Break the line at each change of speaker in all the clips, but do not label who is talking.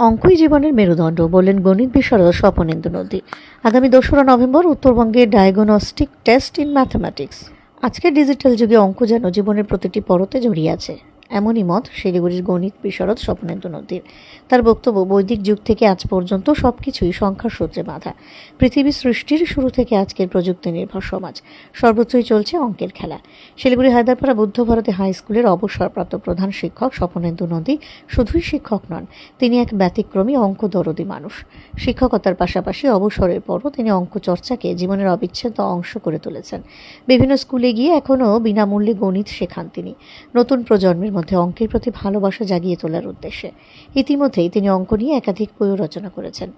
অঙ্কই জীবনের মেরুদণ্ড বললেন গণিত বিশারদ স্বপনেন্দু নদী আগামী দোসরা নভেম্বর উত্তরবঙ্গে ডায়াগনস্টিক টেস্ট ইন ম্যাথামেটিক্স আজকের ডিজিটাল যুগে অঙ্ক যেন জীবনের প্রতিটি পরতে জড়িয়ে আছে। এমনই মত শিলিগুড়ির গণিত বিশারদ স্বপনেন্দু নদীর। তার বক্তব্য, বৈদিক যুগ থেকে আজ পর্যন্ত সবকিছুই সংখ্যার সূত্রে বাঁধা। পৃথিবী সৃষ্টির শুরু থেকে আজকের প্রযুক্তি নির্ভর সমাজ। সর্বত্রই চলছে অঙ্কের খেলা। শিলিগুড়ি হায়দারপাড়া বুদ্ধ ভারতী হাই স্কুলের অবসরপ্রাপ্ত প্রধান শিক্ষক স্বপনেন্দু নদী শুধুই শিক্ষক নন, তিনি এক ব্যতিক্রমী অঙ্ক দরদি মানুষ। শিক্ষকতার পাশাপাশি অবসরের পরও তিনি অঙ্ক চর্চাকে জীবনের অবিচ্ছেদ্য অংশ করে তুলেছেন। বিভিন্ন স্কুলে গিয়ে এখনও বিনামূল্যে গণিত শেখান তিনি। নতুন প্রজন্মের মধ্যে অঙ্কের প্রতি ভালোবাসা জাগিয়ে তোলার উদ্দেশ্যে। ইতিমধ্যেই তিনি অঙ্ক নিয়ে একাধিক বইও রচনা করেছেন।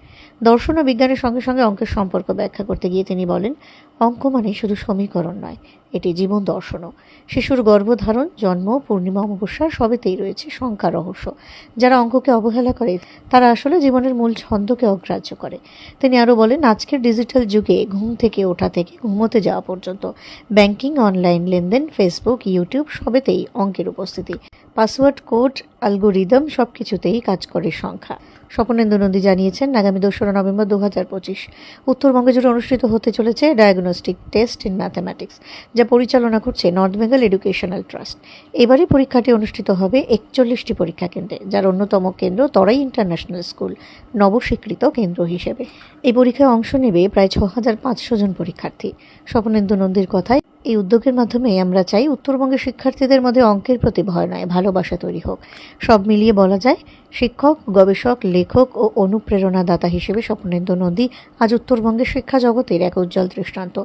দর্শন ও বিজ্ঞানের সঙ্গে সঙ্গে অঙ্কের সম্পর্ক ব্যাখ্যা করতে গিয়ে তিনি বলেন, অঙ্ক মানে শুধু সমীকরণ নয় এটি জীবন দর্শনও। শিশুর গর্ভধারণ, জন্ম, পূর্ণিমা, অমাবস্যা সবেতেই রয়েছে সংখ্যা রহস্য। যারা অঙ্ককে অবহেলা করে, তারা আসলে জীবনের মূল ছন্দকে অগ্রাহ্য করে। তিনি আরও বলেন, আজকের ডিজিটাল যুগে ঘুম থেকে ওঠা থেকে ঘুমোতে যাওয়া পর্যন্ত ব্যাংকিং, অনলাইন লেনদেন, ফেসবুক, ইউটিউব সবেতেই অঙ্কের উপস্থিতি। পাসওয়ার্ড, কোড, অ্যালগোরিদম সব কিছুতেই কাজ করে সংখ্যা। স্বপনেন্দু নন্দী জানিয়েছেন, আগামী দোসরা নভেম্বর দু হাজার পঁচিশ। উত্তরবঙ্গে জুড়ে অনুষ্ঠিত হতে চলেছে ডায়াগনস্টিক টেস্ট ইন ম্যাথামেটিক্স যা পরিচালনা করছে নর্থ বেঙ্গল এডুকেশনাল ট্রাস্ট এবারে পরীক্ষাটি অনুষ্ঠিত হবে একচল্লিশটি পরীক্ষা কেন্দ্রে, যার অন্যতম কেন্দ্র তরাই ইন্টারন্যাশনাল স্কুল নবস্বীকৃত কেন্দ্র হিসেবে। এই পরীক্ষায় অংশ নেবে প্রায় ছ হাজার পাঁচশো জন পরীক্ষার্থী। স্বপনেন্দু নন্দীর কথায় এই উদ্যোগের মাধ্যমে আমরা চাই উত্তরবঙ্গের শিক্ষার্থীদের মধ্যে অঙ্কের প্রতি ভয় নয়, ভালোবাসা তৈরি হোক। সব মিলিয়ে বলা যায়, শিক্ষক, গবেষক, লেখক ও অনুপ্রেরণাদাতা হিসেবে স্বপ্নেন্দু নদী আজ উত্তরবঙ্গের শিক্ষা জগতের এক উজ্জ্বল দৃষ্টান্ত,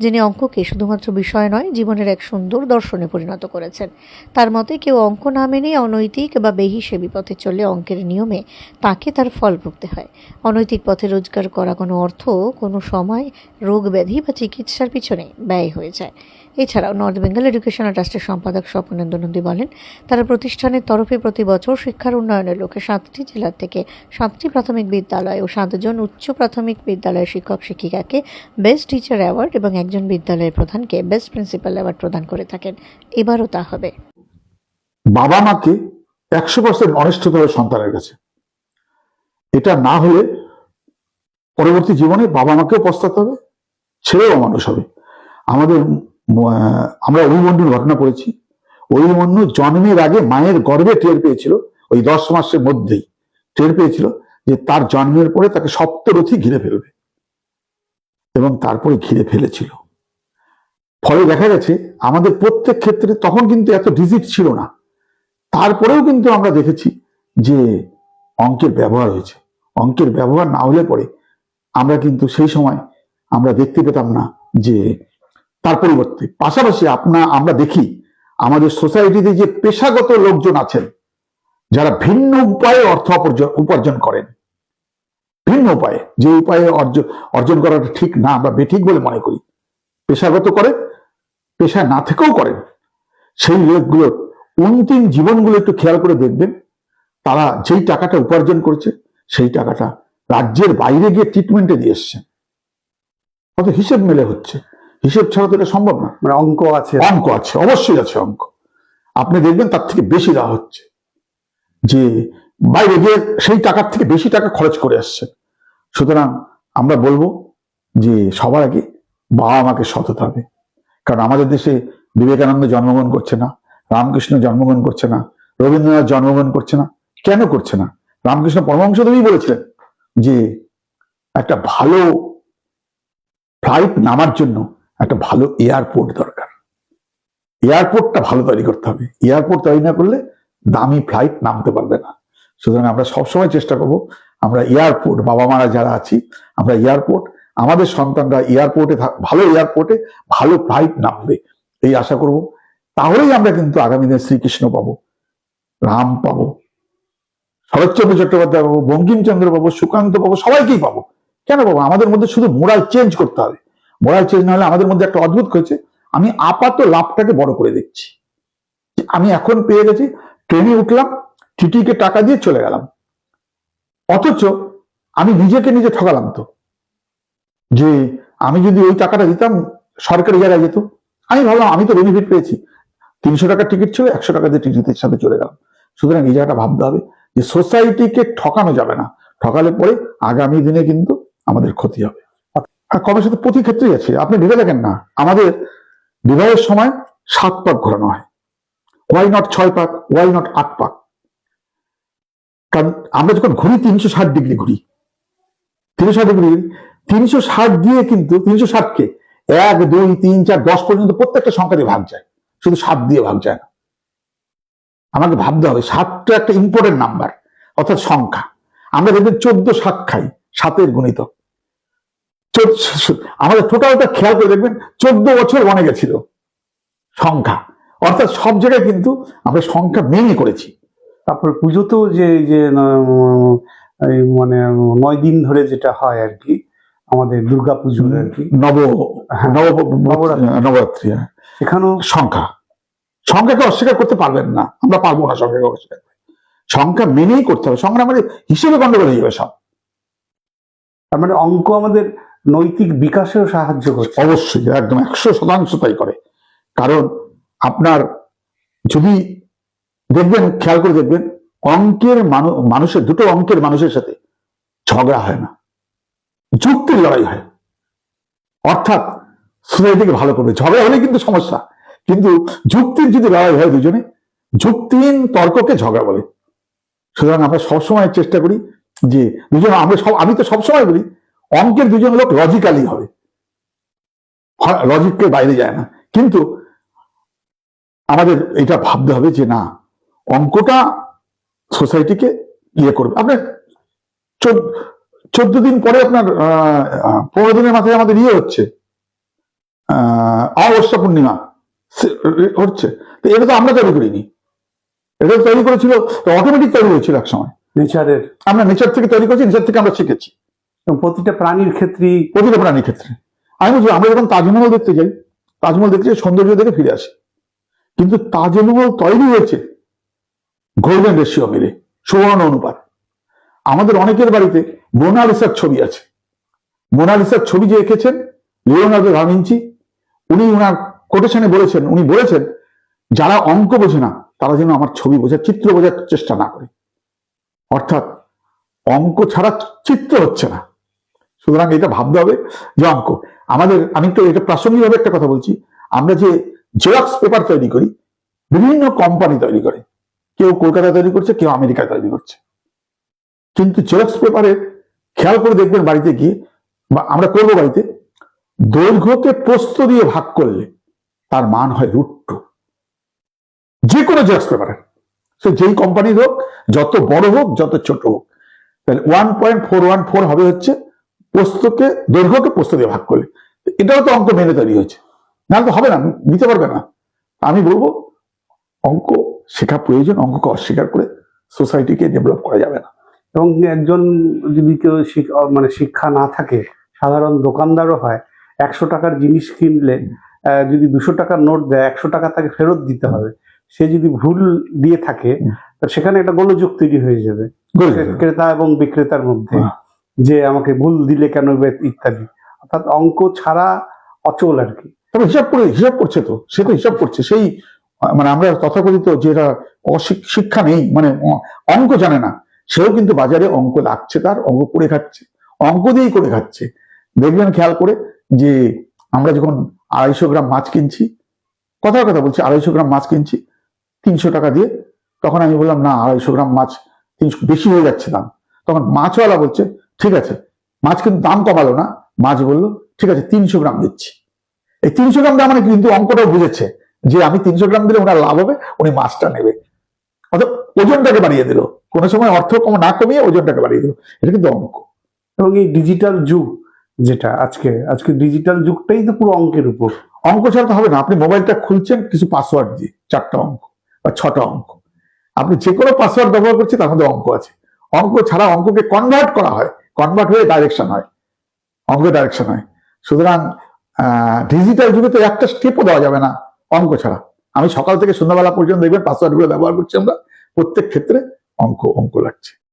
যিনি অঙ্ককে শুধুমাত্র বিষয় নয়, জীবনের এক সুন্দর দর্শনে পরিণত করেছেন। তার মতে, কেউ অঙ্ক না মেনে অনৈতিক বা বেহিসেবি পথে চললে অঙ্কের নিয়মে তাকে তার ফল ভুগতে হয়। অনৈতিক পথে রোজগার করা কোনো অর্থ কোনো সময় রোগ ব্যাধি বা চিকিৎসার পিছনে ব্যয় হয়ে যায়। এছাড়াও নর্থ বেঙ্গল এডুকেশনাল ট্রাস্টের সম্পাদক স্বপনেন্দু নন্দী বলেন, তারা প্রতিষ্ঠানের তরফে প্রতি বছর শিক্ষার উন্নয়নের লক্ষ্যে সাতটি জেলার থেকে সাতটি প্রাথমিক বিদ্যালয় ও সাতজন উচ্চ প্রাথমিক বিদ্যালয়ের শিক্ষক শিক্ষিকাকে বেস্ট টিচার অ্যাওয়ার্ড এবং একজন বিদ্যালয়ের প্রধানকে বেস্ট প্রিন্সিপাল অ্যাওয়ার্ড প্রদান করে থাকেন। এবারও তা হবে।
বাবা মাকে একশো পার্সেন্ট অনিষ্ঠ হবে সন্তানের কাছে। এটা না হলে পরবর্তী জীবনে বাবা মাকেও পস্তাতে হবে, ছেলেও মানুষ হবে। আমাদের আমরা অভিমন্যুর ঘটনা পড়েছি। অভিমন্যু জন্মের আগে মায়ের গর্ভে টের পেয়েছিল, ওই দশ মাসের মধ্যেই টের পেয়েছিল যে তার জন্মের পরে তাকে সপ্তরথী ঘিরে ফেলবে এবং তারপরে ঘিরে ফেলেছিল। ফলে দেখা গেছে, আমাদের প্রত্যেক ক্ষেত্রে তখন কিন্তু এত ডিজিট ছিল না। তারপরেও কিন্তু আমরা দেখেছি যে অঙ্কের ব্যবহার হয়েছে। অঙ্কের ব্যবহার না হলে পরে আমরা কিন্তু সেই সময় আমরা দেখতে পেতাম না যে তার পরিবর্তে। পাশাপাশি আপনা আমরা দেখি আমাদের সোসাইটিতে যে পেশাগত লোকজন আছেন, যারা ভিন্ন উপায়ে অর্থ উপার্জন করেন। ভিন্ন উপায়ে। যে উপায়ে অর্জন করাটা ঠিক না, আমরা বেঠিক বলে মনে করি। পেশাগত করে পেশায় না থেকেও করেন। সেই লোকগুলোর অন্তিম জীবনগুলো একটু খেয়াল করে দেখবেন। তারা যেই টাকাটা উপার্জন করেছে, সেই টাকাটা রাজ্যের বাইরে গিয়ে ট্রিটমেন্টে দিয়ে এসছে। হিসেব মেলে হচ্ছে। হিসেব ছাড়া তো এটা সম্ভব না।
মানে অঙ্ক আছে।
অঙ্ক আছে, অবশ্যই আছে অঙ্ক। আপনি দেখবেন তার থেকে বেশি দেওয়া হচ্ছে। যে বাইরে গিয়ে সেই টাকার থেকে বেশি টাকা খরচ করে আসছে। সুতরাং আমরা বলব যে সবার আগে বাবা মাকে সৎ হতে হবে। কারণ আমাদের দেশে বিবেকানন্দ জন্মগ্রহণ করছে না, রামকৃষ্ণ জন্মগ্রহণ করছে না, রবীন্দ্রনাথ জন্মগ্রহণ করছে না, কেন করছে না? রামকৃষ্ণ পরমহংসদেবই বলেছিলেন যে একটা ভালো ফ্লাইট নামার জন্য একটা ভালো এয়ারপোর্ট দরকার। এয়ারপোর্টটা ভালো তৈরি করতে হবে। এয়ারপোর্ট তৈরি না করলে দামি ফ্লাইট নামতে পারবে না। সুতরাং আমরা সবসময় চেষ্টা করব, আমরা এয়ারপোর্ট বাবা মারা যারা আছি, আমরা এয়ারপোর্ট আমাদের সন্তানরা এয়ারপোর্টে ভালো এয়ারপোর্টে ভালো ফ্লাইট নামবে। এই আশা করব। তাহলেই আমরা কিন্তু আগামী দিনে শ্রীকৃষ্ণ পাবো, রাম পাবো, শরৎচন্দ্র চট্টোপাধ্যায় পাবো, বঙ্কিমচন্দ্র পাবো, সুকান্ত পাবো, সবাইকেই পাবো। কেন পাবো? আমাদের মধ্যে শুধু মোরাল চেঞ্জ করতে হবে। মোরাল চেঞ্জ না হলে আমাদের মধ্যে একটা অদ্ভুত হয়েছে। আমি আপাত লাভটাকে বড় করে দেখছি। আমি এখন পেয়ে গেছি ট্রেনে উঠলাম টিটিকে টাকা দিয়ে চলে গেলাম। অথচ আমি নিজেকে নিজে ঠকালাম তো। যে আমি যদি ওই টাকাটা দিতাম, সরকারি জায়গায় যেত। আমি ভাবলাম, আমি তো বেনিফিট পেয়েছি। তিনশো টাকার টিকিট ছিল, একশো টাকা দিয়ে টিকিটের সাথে চলে গেলাম। সুতরাং এই জায়গাটা ভাবতে হবে যে সোসাইটিকে ঠকানো যাবে না। ঠকালে পরে আগামী দিনে কিন্তু আমাদের ক্ষতি হবে। আর কমের সাথে প্রতি ক্ষেত্রেই আছে। আপনি ভেবে দেখেন না, আমাদের বিবাহের সময় সাত পাক ঘোরানো হয়। ওয়াই নট ছয় পাক? ওয়াই নট আট পাক? কারণ আমরা যখন ঘুরি, তিনশো ষাট ডিগ্রি ঘুরি। তিনশো ষাট ডিগ্রি, তিনশো ষাট দিয়ে কিন্তু তিনশো ষাটকে এক, দুই, তিন, চার, দশ পর্যন্ত প্রত্যেকটা সংখ্যা দিয়ে ভাগ যায়। শুধু সাত দিয়ে ভাগ যায় না। আমাকে ভাবতে হবে সাতটা একটা ইম্পর্টেন্ট নাম্বার অর্থাৎ সংখ্যা। আমরা দেখবেন চোদ্দ সাত খাই, সাতের গণিতক। আমাদের টোটালটা খেয়াল করে দেখবেন চোদ্দ বছর বনে গেছিল সংখ্যা। অর্থাৎ সব জায়গায় কিন্তু আমরা সংখ্যা মেনে করেছি।
তারপর পুজোতেও যে যে মানে নয় দিন ধরে যেটা হয় আর কি আমাদের দুর্গা পুজোর আর কি।
নব
হ্যাঁ,
নব
নবরাত্রি।
হ্যাঁ। সংখ্যা। সংখ্যাকে অস্বীকার করতে পারবেন না। আমরা পারব না সংখ্যাকে অস্বীকার। সংখ্যা মেনেই করতে হবে। সংখ্যা আমাদের হিসেবে গন্ডগোল হয়ে যাবে সব।
তার মানে অঙ্ক আমাদের নৈতিক বিকাশেও সাহায্য করছে।
অবশ্যই, একদম একশো শতাংশ তাই করে। কারণ আপনার যদি দেখবেন, খেয়াল করে দেখবেন, অঙ্কের মানুষের, দুটো অঙ্কের মানুষের সাথে ঝগড়া হয় না। যুক্তির লড়াই হয়। অর্থাৎ সোসাইটিকে ভালো করবে। ঝগড়া হলে কিন্তু সমস্যা। কিন্তু যুক্তির যদি লড়াই হয় দুজনে, যুক্তিহীন তর্ককে ঝগড়া বলে। সুতরাং আমরা সবসময় চেষ্টা করি যে, দুজন, আমরা সব, আমি তো সবসময় বলি অঙ্কের দুজন লোক লজিক্যালি হবে। লজিককে বাইরে যায় না। কিন্তু আমাদের এটা ভাবতে হবে যে না অঙ্কটা সোসাইটিকে ইয়ে করবে। আপনার চোদ্দ দিন পরে আপনার পনেরো দিনের মাথায় আমাদের ইয়ে হচ্ছে। আহ, অমাবস্যা পূর্ণিমা। হচ্ছে। তো এটা তো আমরা তৈরি করিনি। এটা তো তৈরি করেছিল অটোমেটিক তৈরি হয়েছিল এক সময়।
নেচারের
আমরা নেচার থেকে তৈরি করেছি নেচার থেকে আমরা শিখেছি।
এবং প্রতিটা প্রাণীর ক্ষেত্রে
প্রতিটা প্রাণীর ক্ষেত্রে। আমি বলছি, আমরা যখন তাজমহল দেখতে যাই, তাজমহল দেখতে যাই, সৌন্দর্য দেখে ফিরে আসি। কিন্তু তাজমহল তৈরি হয়েছে গোল্ডেন রেশিও মেরে সুবর্ণ অনুপাত। আমাদের অনেকের বাড়িতে মোনালিসার ছবি আছে। মোনালিসার ছবি যে এঁকেছেন লিওনার্দো দাভিঞ্চি উনি উনার কোটেশনে বলেছেন, উনি বলেছেন, যারা অঙ্ক বোঝে না, তারা যেন আমার ছবি বোঝার, চিত্র বোঝার চেষ্টা না করে। অর্থাৎ অঙ্ক ছাড়া চিত্র হচ্ছে না। সুতরাং এটা ভাবতে হবে যে অঙ্ক। আমাদের, আমি তো এটা প্রাসঙ্গিকভাবে একটা কথা বলছি। আমরা যে জেরক্স পেপার তৈরি করি, বিভিন্ন কোম্পানি তৈরি করে, কেউ কলকাতায় তৈরি করছে, কেউ আমেরিকায় তৈরি করছে। কিন্তু জেরক্স পেপারের খেয়াল করে দেখবেন বাড়িতে গিয়ে, বা আমরা করব বাড়িতে, দৈর্ঘ্যকে প্রস্ত দিয়ে ভাগ করলে তার মান হয় রুট টু যে কোনো জেরক্স পেপারের সে যেই কোম্পানির হোক, যত বড় হোক, যত ছোট হোক। তাহলে one point four one four হবে হচ্ছে পোস্তকে দৈর্ঘ্যকে পোস্ত দিয়ে ভাগ করলে। এটাও তো অঙ্ক মেনে তৈরি হয়েছে। নাহলে তো হবে না নিতে পারবে না। আমি বলব অঙ্ক শেখা প্রয়োজন অঙ্ককে অস্বীকার করে সোসাইটিকে ডেভেলপ করা যাবে না।
এবং একজন যদি কেউ মানে শিক্ষা না থাকে সাধারণ দোকানদারও হয় একশো টাকার জিনিস কিনলে যদি দুশো টাকার নোট দেয় একশো টাকা তাকে ফেরত দিতে হবে। সে যদি ভুল দিয়ে থাকে সেখানে একটা গোলযোগ তৈরি হয়ে যাবে। ক্রেতা এবং বিক্রেতার মধ্যে। যে আমাকে ভুল দিলে কেন ইত্যাদি। অর্থাৎ অঙ্ক ছাড়া অচল আর কি।
হিসাব করে, হিসাব করছে তো, সে তো হিসাব করছে, সেই মানে আমরা তথাকথিত যেটা শিক্ষা নেই মানে অঙ্ক জানে না। সেও কিন্তু বাজারে অঙ্ক লাগছে তার, অঙ্ক করে খাচ্ছে, অঙ্ক দিয়েই করে খাচ্ছে। দেখবেন খেয়াল করে যে আমরা যখন আড়াইশো গ্রাম মাছ কিনছি, কথার কথা বলছি, আড়াইশো গ্রাম মাছ কিনছি, তিনশো টাকা দিয়ে, তখন আমি বললাম, না, আড়াইশো গ্রাম মাছ তিনশো, বেশি হয়ে যাচ্ছে দাম। তখন মাছওয়ালা বলছে ঠিক আছে। মাছ কিন্তু দাম কমালো না। মাছ বলল ঠিক আছে তিনশো গ্রাম দিচ্ছি। এই তিনশো গ্রাম দেওয়া মানে কিন্তু অঙ্কটাও বুঝেছে যে আমি তিনশো গ্রাম দিলে ওনার লাভ হবে উনি মাছটা নেবে। অর্থাৎ ওজনটাকে বাড়িয়ে দিল। কোনো সময় অর্থ কম না কমিয়ে ওজনটাকে বাড়িয়ে দিল। এটা কিন্তু অঙ্ক।
এবং এই ডিজিটাল যুগ যেটা আজকে আজকে ডিজিটাল যুগটাই তো পুরো অঙ্কের উপর।
অঙ্ক ছাড়া তো হবে না। আপনি মোবাইলটা খুলছেন কিছু পাসওয়ার্ড দিয়ে চারটা অঙ্ক বা ছটা অঙ্ক। আপনি যে কোনো পাসওয়ার্ড ব্যবহার করছেন তার মধ্যে অঙ্ক আছে। অঙ্ক ছাড়া অঙ্ককে কনভার্ট করা হয়। কনভার্ট হয়ে ডাইরেকশন হয়, অঙ্ক ডাইরেকশন হয়। সুতরাং ডিজিটাল যুগে তো একটা স্টেপও দেওয়া যাবে না অঙ্ক ছাড়া। আমি সকাল থেকে সন্ধ্যাবেলা পর্যন্ত দেখবেন পাসওয়ার্ডগুলো ব্যবহার করছি আমরা। প্রত্যেক ক্ষেত্রে অঙ্ক অঙ্ক লাগছে।